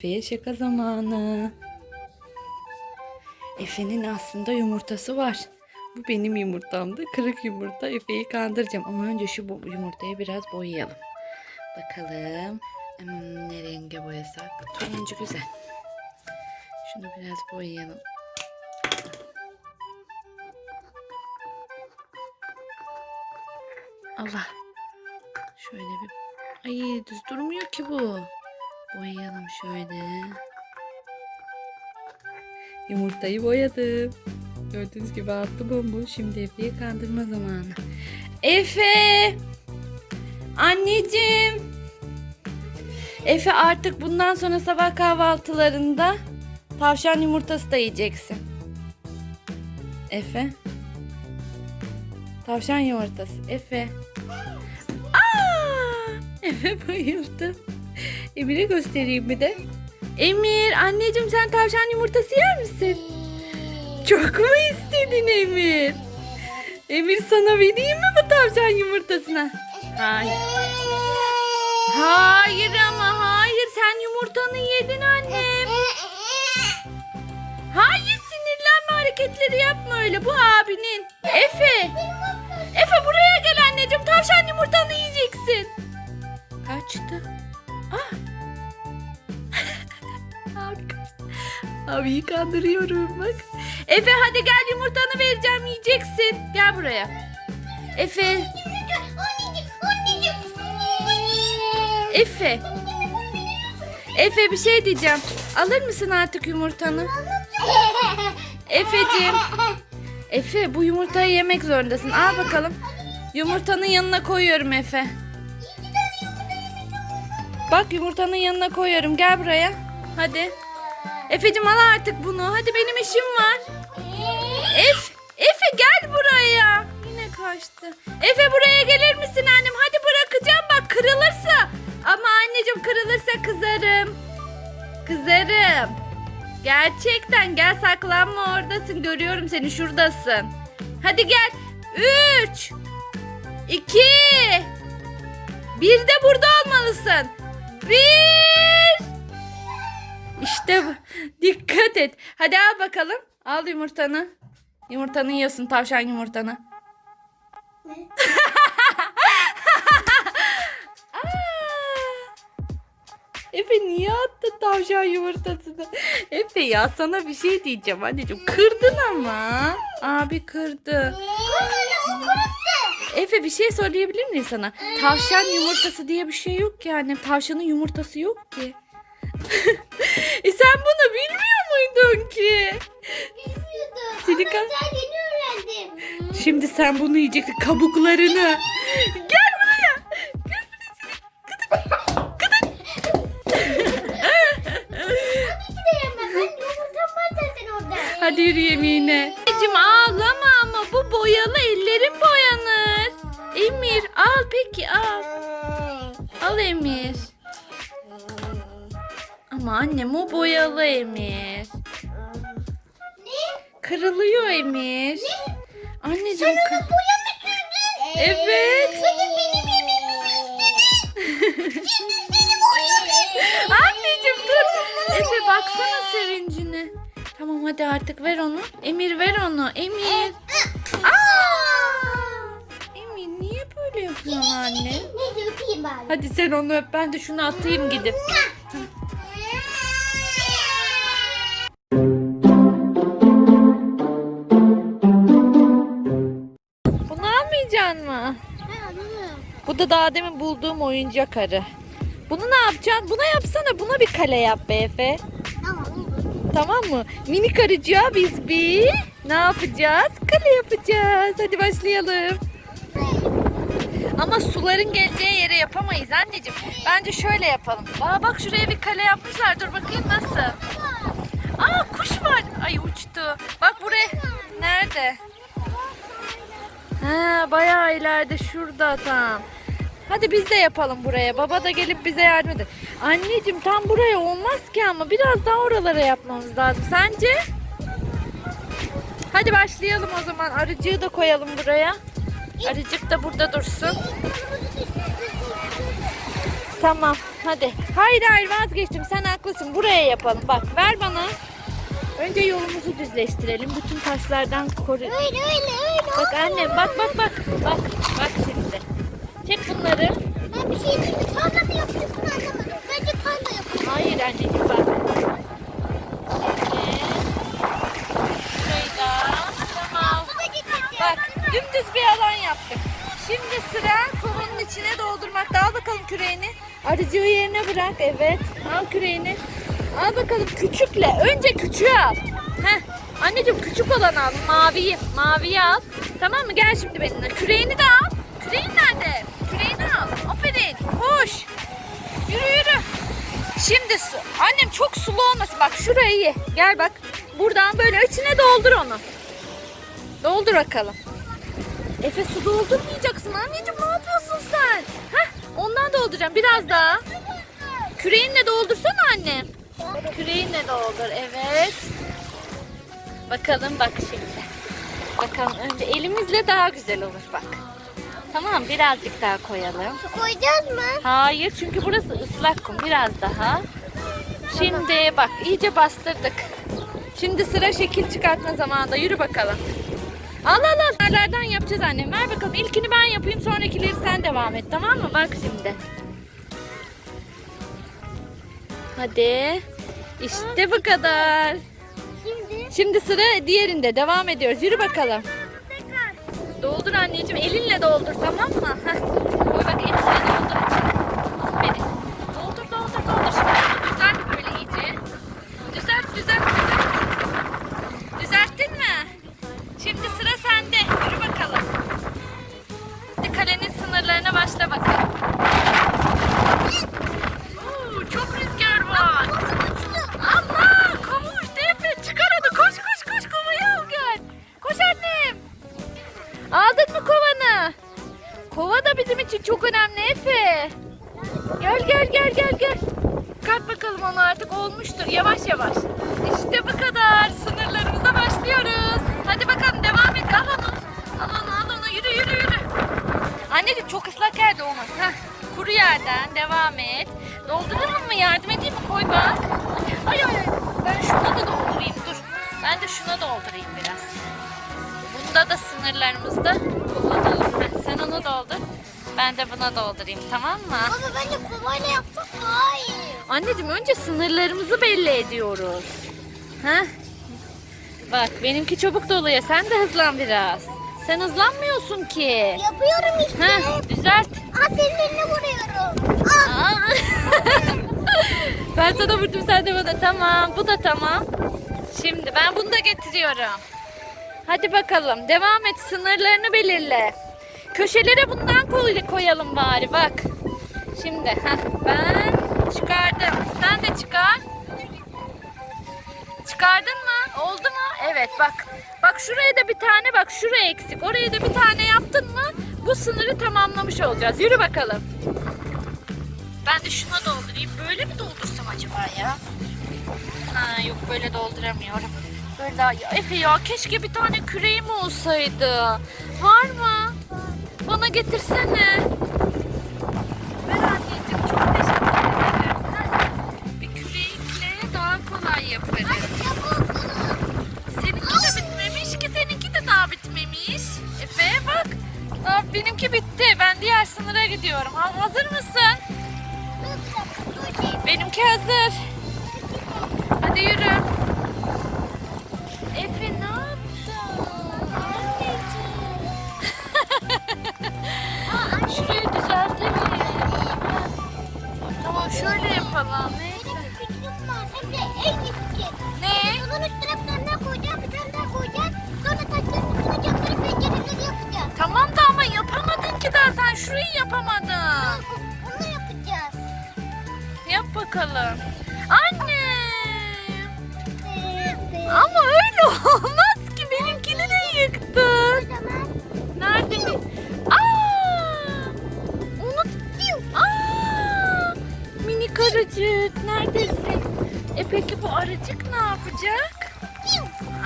Efe'ye şaka zamanı. Efe'nin aslında yumurtası var. Bu benim yumurtamdı. Kırık yumurta. Efe'yi kandıracağım. Ama önce şu yumurtayı biraz boyayalım. Bakalım. Hmm, ne renge boyasak? Turuncu güzel. Şunu biraz boyayalım. Allah. Şöyle bir... Ay düz durmuyor ki bu. Boyayalım şöyle. Yumurtayı boyadım. Gördüğünüz gibi altı bomboş. Şimdi Efe'yi kandırma zamanı. Efe! Anneciğim! Efe artık bundan sonra sabah kahvaltılarında tavşan yumurtası da yiyeceksin. Efe? Tavşan yumurtası. Efe. Aa! Efe bayıldı. Emir'e göstereyim bir de. Emir, anneciğim sen tavşan yumurtası yer misin? Çok mu istedin Emir? Emir sana vereyim mi bu tavşan yumurtasını? Hayır. Hayır ama hayır sen yumurtanı yedin annem. Hayır sinirlenme hareketleri yapma öyle bu abinin. Efe. Efe buraya gel anneciğim tavşan yumurtanı yiyeceksin. Abiyi kandırıyorum bak. Efe hadi gel yumurtanı vereceğim yiyeceksin. Gel buraya. Efe. Efe. Efe bir şey diyeceğim. Alır mısın artık yumurtanı? Efeciğim. Efe bu yumurtayı yemek zorundasın. Al bakalım. Yumurtanın yanına koyuyorum Efe. Bak yumurtanın yanına koyuyorum. Gel buraya. Hadi. Efeciğim al artık bunu. Hadi benim işim var. Efe, Efe gel buraya. Yine kaçtı. Efe buraya gelir misin annem? Hadi bırakacağım bak kırılırsa. Ama anneciğim kırılırsa kızarım. Kızarım. Gerçekten gel saklanma oradasın. Görüyorum seni şuradasın. Hadi gel. Üç. iki, Bir de burada olmalısın. Bir. İşte bu. Dikkat et. Hadi al bakalım. Al yumurtanı. Yumurtanı yiyorsun tavşan yumurtanı. Efe niye attın tavşan yumurtasını? Efe ya sana bir şey diyeceğim anneciğim. Kırdın ama. Abi kırdı. Efe bir şey söyleyebilir miyim sana? Tavşan yumurtası diye bir şey yok ki annem. Tavşanın yumurtası yok ki. E sen bunu bilmiyor muydun ki? Seni ka- Ben yeni öğrendim. Şimdi sen bunu yiyeceksin kabuklarını. Gel buraya. Gel buraya seni. Hiç de yemem. Ben yumurtam var zaten orada. Hadi yürü yemeğine. Anneciğim ağlama ama bu boyalı ellerin boyanır. Emir al peki al. Al Emir. Annem o boyalı Emir. Ne? Kırılıyor Emir. Anneciğim kı- Boya mı sürdün? Evet. Benim benim yemeğimi istedin. Seni. Anneciğim dur. Efe baksana sevincine. Tamam hadi artık ver onu. Emir ver onu. Emir. Aa! Emir niye böyle yapıyorsun anne? Neyse öpeyim bari. Hadi sen onu öp ben de şunu atayım gidip. Bu da daha demin bulduğum oyuncak arı. Bunu ne yapacaksın? Buna yapsana. Buna bir kale yap be Efe. Tamam. Tamam mı? Minik arıcığa biz bir ne yapacağız? Kale yapacağız. Hadi başlayalım. Ama suların geleceği yere yapamayız anneciğim. Bence şöyle yapalım. Aa bak şuraya bir kale yapmışlar. Dur bakayım nasıl. Aa kuş var. Ay uçtu. Bak buraya. Nerede? Ha bayağı ileride şurada tam. Hadi biz de yapalım buraya. Baba da gelip bize yardım eder. Anneciğim tam buraya olmaz ki ama biraz daha oralara yapmamız lazım. Sence? Hadi başlayalım o zaman. Arıcığı da koyalım buraya. Arıcık da burada dursun. Tamam hadi. Hayır hayır vazgeçtim sen haklısın. Buraya yapalım. Bak ver bana. Önce yolumuzu düzleştirelim. Bütün taşlardan koru. Öyle öyle öyle. Bak annem bak bak bak. Bak bak şimdi. Çek bunları. Ben bir şey diyeyim mi? Tarla mı yapıyorsun anlamadım. Bence tarla yapıyorsun. Hayır anneciğim bak. Gidecek. Bak dümdüz bir alan yaptık. Şimdi sıra kovanın içine doldurmakta. Al bakalım küreğini. Arıcığı yerine bırak. Evet. Al küreğini. Al bakalım küçükle. Önce küçüğü al. Heh. Anneciğim küçük olanı al. Maviyi. Maviyi al. Tamam mı? Gel şimdi benimle. Küreğini de al. Küreğin nerede? Küreğini al. Aferin. Koş. Yürü yürü. Şimdi su. Annem çok sulu olmasın. Bak şurayı ye. Gel bak. Buradan böyle içine doldur onu. Doldur bakalım. Efe su doldurmayacaksın anneciğim ne yapıyorsun sen? Heh, ondan dolduracağım biraz daha. Küreğinle doldursana annem. Küreğinle doldur evet. Bakalım bak şimdi. Bakalım önce elimizle daha güzel olur bak. Tamam birazcık daha koyalım. Su koyacağız mı? Hayır çünkü burası ıslak kum biraz daha. Şimdi bak iyice bastırdık. Şimdi sıra şekil çıkartma zamanında. Yürü bakalım. Al al al. Nereden yapacağız annem? Ver bakalım. İlkini ben yapayım sonrakileri sen devam et tamam mı? Bak şimdi. Hadi. İşte bu kadar. Şimdi. Şimdi sıra diğerinde. Devam ediyoruz. Yürü bakalım. Tekrar. Doldur anneciğim. Elinle doldur tamam mı? Heh. Koy bak çok ıslak yerde olmaz. Heh. Kuru yerden devam et. Dolduralım mı? Yardım edeyim mi? Koy bak. Ay ay ay. Ben şuna da doldurayım. Dur. Ben de şuna doldurayım biraz. Bunda da sınırlarımızda kullanalım. Heh, sen onu doldur. Ben de buna doldurayım tamam mı? Ama bence kovayla yapsak daha iyi. Anneciğim önce sınırlarımızı belli ediyoruz. Heh. Bak benimki çabuk doluyor. Sen de hızlan biraz. Sen hızlanmıyorsun ki. Yapıyorum işte. Heh, düzelt. Aa senin eline vuruyorum. Aa. Aa. ben sana vurdum sen de bana. Tamam bu da tamam. Şimdi ben bunu da getiriyorum. Hadi bakalım devam et sınırlarını belirle. Köşelere bundan koy- koyalım bari bak. Şimdi heh, ben çıkardım. Sen de çıkar. Çıkardın mı? Oldu mu? Evet bak. Bak şuraya da bir tane bak şuraya eksik. Oraya da bir tane yaptın mı bu sınırı tamamlamış olacağız. Yürü bakalım. Ben de şuna doldurayım. Böyle mi doldursam acaba ya? Ha yok böyle dolduramıyorum. Böyle daha... Ya Efe ya keşke bir tane küreğim olsaydı. Var mı? Bana getirsene. Ver benimki bitti. Ben diğer sınıra gidiyorum. Ha, hazır mısın? Benimki hazır. Hadi yürü. Efe ne yaptın? Şurayı düzeltelim. Tamam şöyle yapalım. Bakalım. Anne. Ama öyle olmaz ki benimkini de yıktın. Nerede mi? Aa! Unut. Aa! Minik arıcık neredesin? E peki bu arıcık ne yapacak?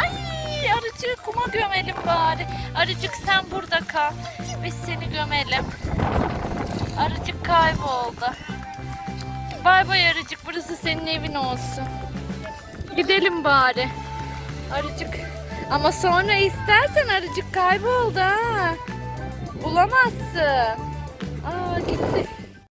Ay arıcığı kuma gömelim bari. Arıcık sen burada kal. Biz seni gömelim. Arıcık kayboldu. Bay bay arıcık burası senin evin olsun. Gidelim bari. Arıcık. Ama sonra istersen arıcık kayboldu ha. Bulamazsın. Aa gitti.